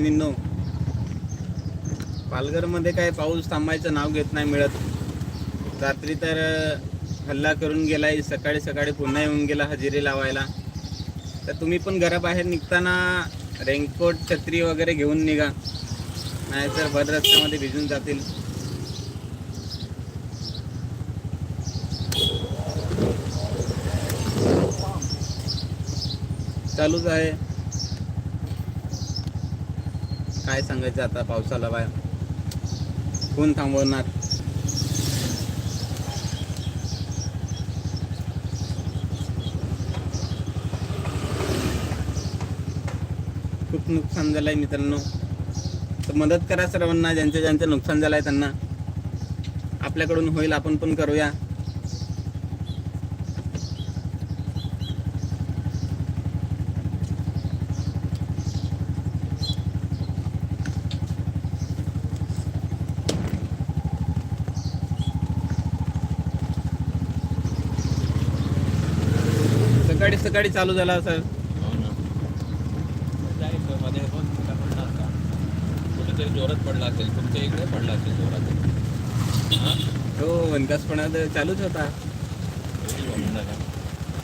निन्नो पालघरमध्ये काय पाऊस थांबायचं नाव घेत नाही मिळत. रात्री तर हल्ला करून गेलाय सकाळी सकाळी पुन्हा येऊन गेला हजेरी लावायला. तर तुम्ही पण घराबाहेर निघताना रेनकोट छत्री वगैरे घेऊन निघा. नाहीतर भर रस्त्यामध्ये भिजून जातील. चालूच आहे. काय सांगायचं आता पावसाला बाय कोण थांबवणार? खूप नुकसान झालं आहे मित्रांनो. तर मदत करा सर्वांना ज्यांचं ज्यांचं नुकसान झालंय त्यांना. आपल्याकडून होईल आपण पण करूया. सकाळी सकाळी चालू झाला सर हो मध्ये पण कुठं पडला होता कुठेतरी जोरात पडला असेल तुमच्या इकडे पडला असेल जोरात. हां? हो वनकासपणा तर चालूच होता?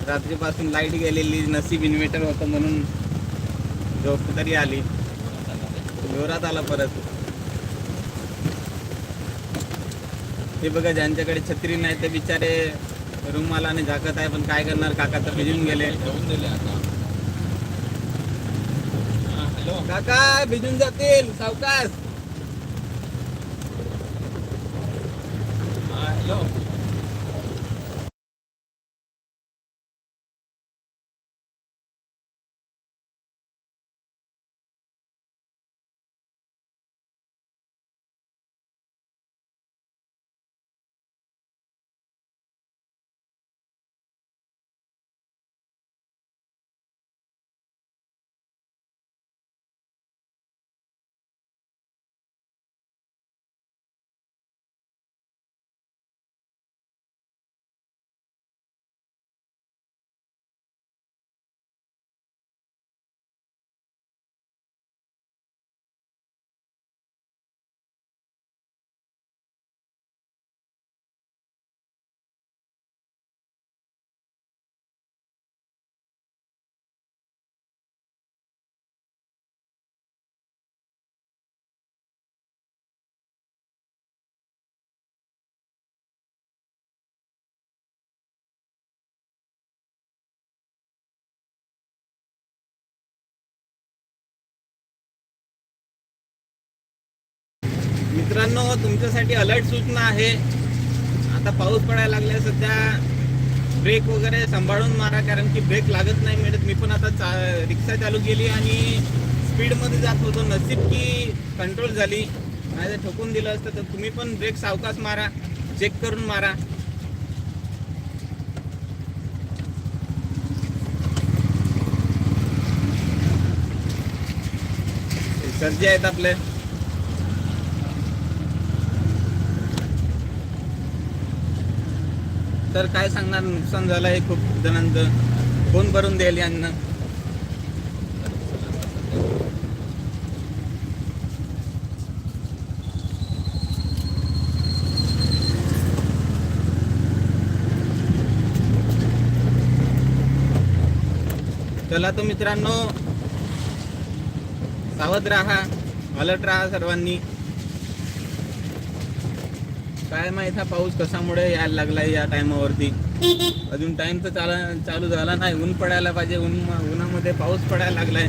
रात्रीपासून लाइट गेलेली नसीब इन्व्हर्टर होतं म्हणून झोप तरी आली. जोरात आला परत. ते बघा ज्यांच्याकडे छत्री नाही ते बिचारे रुमालाने झाकत आहे पण काय करणार? काका तर भिजून गेले. आता हॅलो. काका भिजून जातील सावकाश हॅलो. मित्रांनो तुमच्यासाठी अलर्ट सूचना आहे. आता पाऊस पडायला लागलाय सध्या ब्रेक वगैरे सांभाळून मारा कारण की ब्रेक लागत नाही मिळत. मी पण आता चा रिक्षा चालू केली आणि स्पीडमध्ये जात होतो. नसीब की कंट्रोल झाली. नाही ठोकून दिलं असतं तर तुम्ही पण ब्रेक सावकाश मारा चेक करून मारा. हे सर्जे आहेत आपले. तर काय सांगणार? नुकसान झालं आहे खूप जणांचं. कोण भरून देईल यांना. चला तर मित्रांनो सावध राहा अलर्ट राहा सर्वांनी. काय माहीत हा पाऊस कशामुळे यायला लागलाय या टायमावरती? अजून टाइम तर चाला चालू झाला नाही. ऊन पडायला पाहिजे. ऊन उन्हामध्ये पाऊस पडायला लागलाय.